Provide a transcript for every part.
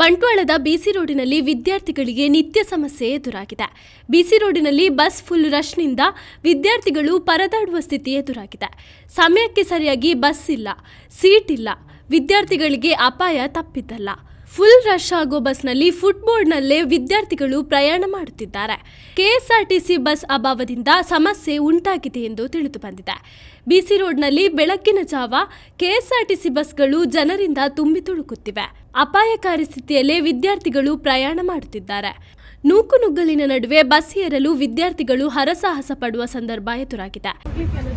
ಬಂಟ್ವಾಳದ ಬಿಸಿ ರೋಡಿನಲ್ಲಿ ವಿದ್ಯಾರ್ಥಿಗಳಿಗೆ ನಿತ್ಯ ಸಮಸ್ಯೆ ಎದುರಾಗಿದೆ. ಬಿಸಿ ರೋಡಿನಲ್ಲಿ ಬಸ್ ಫುಲ್ ರಶ್ನಿಂದ ವಿದ್ಯಾರ್ಥಿಗಳು ಪರದಾಡುವ ಸ್ಥಿತಿ ಎದುರಾಗಿದೆ. ಸಮಯಕ್ಕೆ ಸರಿಯಾಗಿ ಬಸ್ ಇಲ್ಲ, ಸೀಟ್ ಇಲ್ಲ, ವಿದ್ಯಾರ್ಥಿಗಳಿಗೆ ಅಪಾಯ ತಪ್ಪಿದ್ದಲ್ಲ. ಫುಲ್ ರಶ್ ಆಗೋ ಬಸ್ನಲ್ಲಿ ಫುಟ್ಬೋರ್ಡ್ನಲ್ಲೇ ವಿದ್ಯಾರ್ಥಿಗಳು ಪ್ರಯಾಣ ಮಾಡುತ್ತಿದ್ದಾರೆ. ಕೆಎಸ್ಆರ್ಟಿಸಿ ಬಸ್ ಅಭಾವದಿಂದ ಸಮಸ್ಯೆ ಉಂಟಾಗಿದೆ ಎಂದು ತಿಳಿದು ಬಂದಿದೆ. ಬಿಸಿ ರೋಡ್ನಲ್ಲಿ ಬೆಳಕಿನ ಜಾವ ಕೆಎಸ್ಆರ್ಟಿಸಿ ಬಸ್ಗಳು ಜನರಿಂದ ತುಂಬಿ ತುಳುಕುತ್ತಿವೆ. ಅಪಾಯಕಾರಿ ಸ್ಥಿತಿಯಲ್ಲೇ ವಿದ್ಯಾರ್ಥಿಗಳು ಪ್ರಯಾಣ ಮಾಡುತ್ತಿದ್ದಾರೆ. ನೂಕುನುಗ್ಗಲಿನ ನಡುವೆ ಬಸ್ ಏರಲು ವಿದ್ಯಾರ್ಥಿಗಳು ಹರಸಾಹಸ ಪಡುವ ಸಂದರ್ಭ ಎದುರಾಗಿದೆ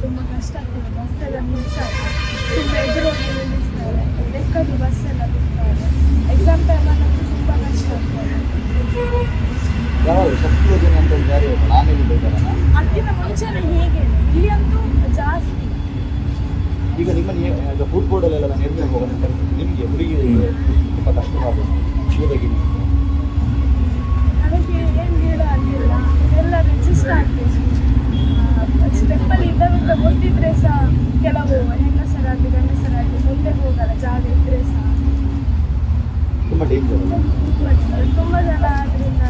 ತುಂಬ ಕಷ್ಟ ಆಗ್ತದೆ ಬಸ್ ಎಲ್ಲ ಮಿಸ್ ಆಗಿದೆ ತುಂಬ ಎದುರೋಗಿ ನಿಲ್ಲಿಸ್ತಾರೆ ಬೇಕಾಗಿ ಬಸ್ ಎಲ್ಲ ಬಿಡ್ತಾರೆ ಎಕ್ಸಾಮ್ ಟೈಮಲ್ಲಿ ತುಂಬ ಕಷ್ಟ ಆಗ್ತದೆ ಯಾವಾಗ ಶಕ್ತಿ ಯೋಜನೆ ಅಂತ ಒಂದು ಜಾರಿ ಆಯ್ತು ನಾನು ಹೇಳಿದ್ದೇನೆ ಅದಕ್ಕಿಂತ ಮುಂಚೆನೇ ಹೀಗೆ ಇಲ್ಲಿ ಅಂತೂ ಜಾಸ್ತಿ ಈಗ ನಿಮ್ಮನ್ನು ಏ- ಈಗ ಫುಡ್ ಬೋರ್ಡಲ್ಲೆಲ್ಲ ನಿರ್ಣಯ ಹೋಗೋದಂತ ನಿಮಗೆ ಹುಡುಗಿ ತುಂಬ ಕಷ್ಟವಾಗುತ್ತೆ ಓದೋಗಿ ನನಗೆ ಏನು ಹೇಳ ಆಗಿಲ್ಲ ಎಲ್ಲ ರಿಜಿಸ್ಟರ್ ಆಗ್ಬೇಕು ಸ್ಟೆಪ್ಪಲ್ಲಿ ಇದ್ದವಿಂದ ಗೊತ್ತಿದ್ರೆ ಸಹ ಕೆಲವು ಹೆಂಗಸರಾಗಲಿ ಗಂಡಸರಾಗಲಿ ಮುಂದೆ ಹೋಗಲ್ಲ ಜಾಗ ಇದ್ರೆ ಸಹ ತುಂಬ ಡೇಂಜರ್ ತುಂಬಾ ಜನ ಅದರಿಂದ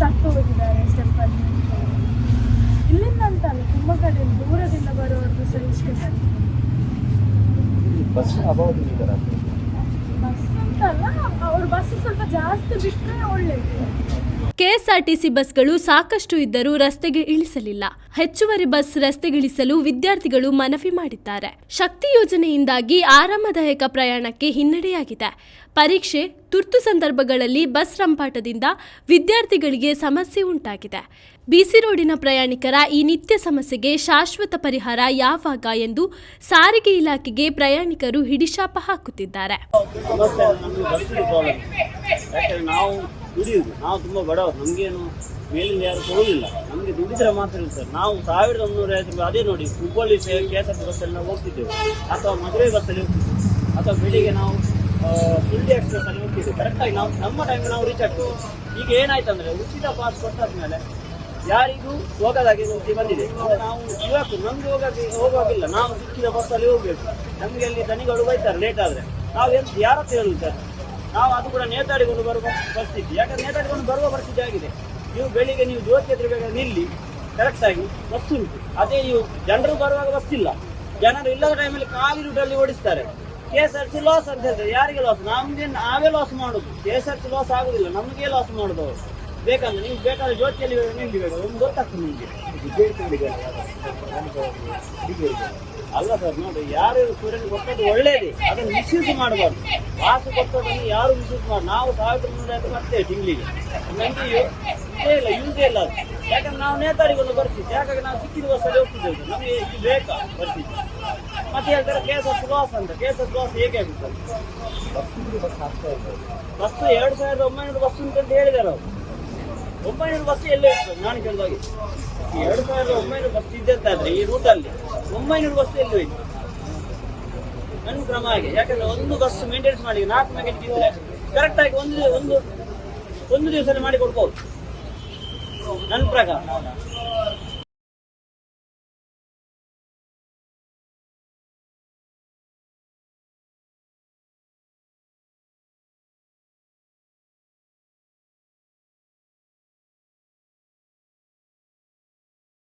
ಸತ್ತು ಹೋಗಿದ್ದಾರೆ ಸ್ಟೆಪ್ಪಲ್ಲಿ ಇಲ್ಲಿಂದ ಅಂತಲ್ಲ ತುಂಬ ಕಡೆ ದೂರದಿಂದ ಬರೋರ್ದು ಸಹ ಇಷ್ಟೇ ಬಸ್ ಅಭಾವದಿಂದ ಆಗ್ತದೆ ಬಸ್ ಅಂತಲ್ಲ ಅವ್ರ ಬಸ್ ಸ್ವಲ್ಪ ಜಾಸ್ತಿ ಬಿಟ್ಟರೆ ಒಳ್ಳೆಯದು ಕೆಎಸ್ಆರ್ಟಿಸಿ ಬಸ್ಗಳು ಸಾಕಷ್ಟು ಇದ್ದರೂ ರಸ್ತೆಗೆ ಇಳಿಸಲಿಲ್ಲ. ಹೆಚ್ಚುವರಿ ಬಸ್ ರಸ್ತೆಗಿಳಿಸಲು ವಿದ್ಯಾರ್ಥಿಗಳು ಮನವಿ ಮಾಡಿದ್ದಾರೆ. ಶಕ್ತಿ ಯೋಜನೆಯಿಂದಾಗಿ ಆರಾಮದಾಯಕ ಪ್ರಯಾಣಕ್ಕೆ ಹಿನ್ನಡೆಯಾಗಿದೆ. ಪರೀಕ್ಷೆ, ತುರ್ತು ಸಂದರ್ಭಗಳಲ್ಲಿ ಬಸ್ ರಂಪಾಟದಿಂದ ವಿದ್ಯಾರ್ಥಿಗಳಿಗೆ ಸಮಸ್ಯೆ ಉಂಟಾಗಿದೆ. ಬಿಸಿ ರೋಡಿನ ಪ್ರಯಾಣಿಕರ ಈ ನಿತ್ಯ ಸಮಸ್ಯೆಗೆ ಶಾಶ್ವತ ಪರಿಹಾರ ಯಾವಾಗ ಎಂದು ಸಾರಿಗೆ ಇಲಾಖೆಗೆ ಪ್ರಯಾಣಿಕರು ಹಿಡಿಶಾಪ ಹಾಕುತ್ತಿದ್ದಾರೆ. ಯಾಕಂದ್ರೆ ನಾವು ತುಂಬ ಬಡವರು. ನಮಗೇನು ಮೇಲಿಂದ ಯಾರು ಕೊಡುವುದಿಲ್ಲ ನಮಗೆ ದುಡಿದ್ರೆ ಮಾತ್ರ ಸರ್. ನಾವು ಸಾವಿರದ ಒಂದೂರ ಐವತ್ತು ರೂಪಾಯಿ, ಅದೇ ನೋಡಿ ಹುಬ್ಬಳ್ಳಿ ಕೆ ಎಸ್ ಆರ್ ಬಸ್ಸಲ್ಲಿ ನಾವು ಹೋಗ್ತಿದ್ದೆವು. ಅಥವಾ ಮದುವೆ ಬಸ್ಸಲ್ಲಿ ಹೋಗ್ತಿದ್ದೆವು. ಅಥವಾ ಬೆಳಿಗ್ಗೆ ನಾವು ಸುಳ್ಳಿ ಎಕ್ಸ್ಪ್ರೆಸ್ಸಲ್ಲಿ ಹೋಗ್ತಿದ್ದೆವು. ಕರೆಕ್ಟಾಗಿ ನಾವು, ನಮ್ಮ ಟೈಮ್ ನಾವು ರೀಚ್ ಆಗ್ತೇವೆ ಈಗ ಏನಾಯ್ತಂದ್ರೆ, ಉಚಿತ ಪಾಸ್ ಕೊಟ್ಟಾದ್ಮೇಲೆ ಯಾರಿಗೂ ಹೋಗೋದಾಗಿ ಸುದ್ದಿ ಬಂದಿದೆ. ನಾವು ಇವತ್ತು ನಮ್ಗೆ ಹೋಗಕ್ಕೆ ಹೋಗುವಾಗಿಲ್ಲ ನಾವು ಸಿಕ್ಕಿದ ಬಸ್ಸಲ್ಲಿ ಹೋಗ್ಬೇಕು. ನಮಗೆ ಅಲ್ಲಿ ದನಿಗಳು ಬೈತಾರೆ ಲೇಟ್ ಆದರೆ. ನಾವು ಎಂತ, ಯಾರ ಹತ್ರ ಹೇಳುದು ಸರ್? ನಾವು ಅದು ಕೂಡ ನೇತಾಡಿಕೊಂಡು ಬರುವ ಪರಿಸ್ಥಿತಿ. ಯಾಕಂದ್ರೆ ನೇತಾಡಿಕೊಂಡು ಬರುವ ಪರಿಸ್ಥಿತಿ ಆಗಿದೆ. ನೀವು ಬೆಳಿಗ್ಗೆ ನೀವು ಜ್ಯೋತಿ ಹತ್ರ ಬೇಕಾದ್ರೆ ನಿಲ್ಲಿ ಕರೆಕ್ಟ್ ಆಗಿ ಬಸ್ ಉಂಟು. ಅದೇ ನೀವು ಜನರು ಬರುವಾಗ ಬಸ್ ಇಲ್ಲ. ಜನರು ಇಲ್ಲದ ಟೈಮಲ್ಲಿ ಕಾಲಿ ರೂಟಲ್ಲಿ ಓಡಿಸ್ತಾರೆ. K S R C loss ಅಂತ ಹೇಳ್ತಾರೆ. ಯಾರಿಗೆ ಲಾಸ್ ನಮ್ಗೆ, ನಾವೇ ಲಾಸ್ ಮಾಡುದು. K S R C loss ಆಗುದಿಲ್ಲ. ನಮಗೆ ಲಾಸ್ ಮಾಡುದು ಅವರು ಬೇಕಂದ್ರೆ ನೀವು ಬೇಕಾದ್ರೆ ಜ್ಯೋತಿಯಲ್ಲಿ ನಿಲ್ಲಿಬೇಕು ಒಂದು ಗೊತ್ತಾಗ್ತದೆ ನಿಮಗೆ. ಅಲ್ಲ ಸರ್ ನೋಡಿ ಯಾರು ಸೂರ್ಯನ ಕೊಟ್ಟದ್ದು ಒಳ್ಳೇದೇ. ಅದನ್ನು ಮಿಸ್ಯೂಸ್ ಮಾಡಬಾರ್ದು. ವಾಸು ಕೊಟ್ಟದನ್ನು ಯಾರು ಮಿಸ್ಯೂಸ್ ಮಾಡಿ ನಾವು ಸಾವಿರದ ಮುನ್ನೂರ ಮತ್ತೆ ಬರ್ತೇವೆ ತಿಂಗಳಿಗೆ ನಮಗೆ ಇದೇ ಇಲ್ಲ ಯೂಸೇ ಇಲ್ಲ ಅದು. ಯಾಕಂದ್ರೆ ನಾವು ನೇತಾಡಿಕೊಂಡು ಬರ್ತೀವಿ ಯಾಕಂದ್ರೆ ನಾವು ಸಿಕ್ಕಿದ ವರ್ಷ ಹೋಗ್ತಿದ್ದೇವೆ. ನಮಗೆ ಇದು ಬೇಕಾ ಬರ್ತೀವಿ ಮತ್ತೆ ಹೇಳ್ತಾರೆ ಕೆ ಆಫ್ ಎಸ್ ಲಾಸ್ ಅಂತ. ಕೇಸ್ ಆಫ್ ಎಸ್ ಲಾಸ್ ಹೇಗೆ ಆಗುತ್ತೆ? ಬಸ್ ಎರಡು ಸಾವಿರದ ಒಂಬೈನೂರು ಬಸ್ ಉಂಟು ಅಂತ ಹೇಳಿದಾರೆ ಅವರು. ಒಂಬೈನೂರು ಬಸ್ ಎಲ್ಲ ಇರ್ತದೆ, ನಾನು ಕೇಳಿದಾಗೆ ಎರಡು ಸಾವಿರದ ಒಂಬೈನೂರು ಬಸ್ ಇದ್ದಂತಾದ್ರೆ ಈ ರೂಟಲ್ಲಿ ಒಂಬೈನೂರು ಬಸ್ ಎಲ್ಲಿ ಹೋಯ್ತು ನನ್ನ ಕ್ರಮ ಹಾಗೆ, ಯಾಕಂದ್ರೆ ಒಂದು ಬಸ್ ಮೇಂಟೆನೆನ್ಸ್ ಮಾಡಿ ನಾಲ್ಕು ಮೆಕೆಟ್ ಇದ್ರೆ ಕರೆಕ್ಟ್ ಆಗಿ ಒಂದು ಒಂದು ಒಂದು ದಿವಸದಲ್ಲಿ ಮಾಡಿ ಕೊಡ್ಬೋದು ನನ್ನ ಪ್ರಕಾರ.